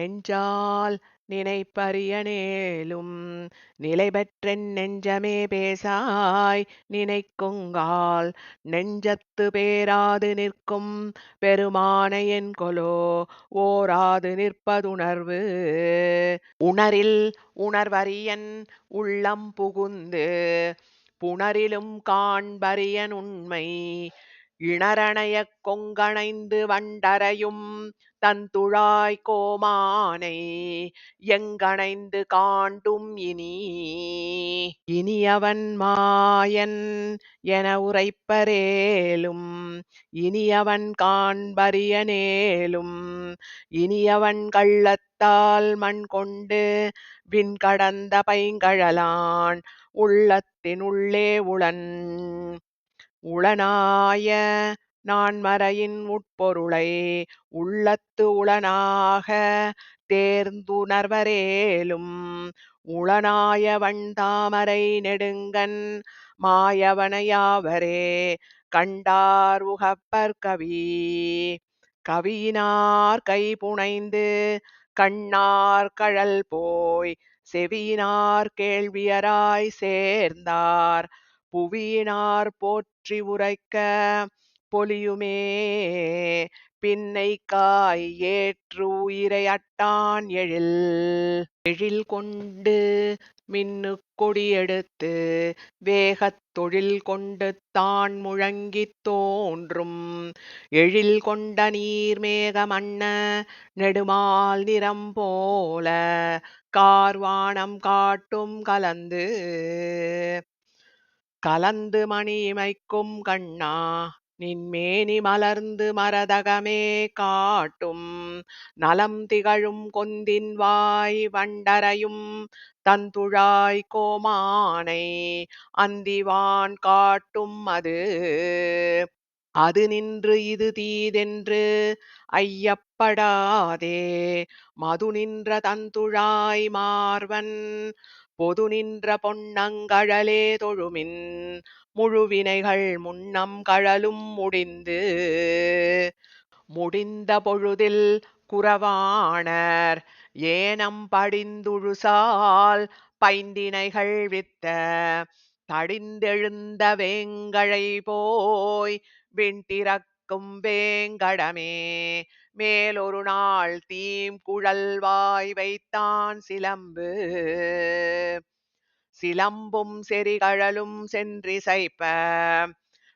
நெஞ்சால் நினைப்பறியனேலும் நிலைபெற்றென் நெஞ்சமே பேசாய் நினைக்குங்கால் நெஞ்சத்து பேராது நிற்கும் பெருமானையென் கொலோ ஓராது நிற்பதுணர்வு. உணரில் உணர்வரியன் உள்ளம் புகுந்து புணரிலும் காண்பரியன் உண்மை. இணரணையக் கொங்கணைந்து வண்டறையும் தந்துழாய் கோமானை எங்கணைந்து காண்டும் இனி. இனியவன் மாயன் என உரைப்பரேலும் இனியவன் காண்பரியனேலும் இனியவன் கள்ளத்தால் மண் கொண்டு விண் கடந்த பைங்கழலான் உள்ளத்தினுள்ளே உளன். உளனாய நான்மறையின் உட்பொருளை உள்ளத்து உளனாக தேர்ந்துணர்வரேலும் உளனாயவன் தாமரை நெடுங்கன் மாயவனையாவரே கண்டார் உகப்பர் கவி. கவியினார் கை புனைந்து கண்ணார் கழல் போய் செவியினார் கேள்வியராய் சேர்ந்தார் புவியினார் போற்றி உரைக்க பொலியுமே. பின்னைக்காய் ஏற்று உயிரை அட்டான் எழில். எழில் கொண்டு மின்னு கொடியெடுத்து வேகத் தொழில் கொண்டு தான் முழங்கித் தோன்றும். எழில் கொண்ட நீர் மேகமண்ண நெடுமால் நிறம் போல கார்வானம் காட்டும் கலந்து. கலந்து மணிமைக்கும் கண்ணா நின்மேனி மலர்ந்து மரதகமே காட்டும். நலம் திகழும் கொந்தின் வாய் வண்டரையும் தந்துழாய் கோமானை. அந்திவான் காட்டும் அது. அது நின்று இது தீதென்று ஐயப்படாதே. மது நின்ற தந்துழாய் மார்வன் பொது நின்ற பொன்னங்கழலே தொழுமின் முழுவினைகள் முன்னம் கழலும் முடிந்து. முடிந்த பொழுதில் குறவாணர் ஏனம் படிந்துழுசால் பைந்தினைகள் வித்த தடிந்தெழுந்த வேங்கழை போய் விண்டிறக்கும் வேங்கடமே. மேலொரு நாள் தீம் குழல்வாய் வைத்தான் சிலம்பு. சிலம்பும் செறிகழலும் சென்றிசைப்ப.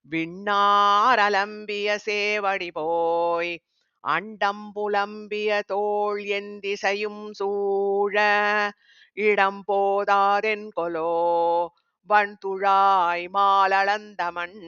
விண்ணார் அலம்பிய சேவடி போய். அண்டம் புலம்பிய தோள் என் திசையும் சூழ. இடம் போதாதென் கொலோ. வண்துழாய் மாலளந்தமன்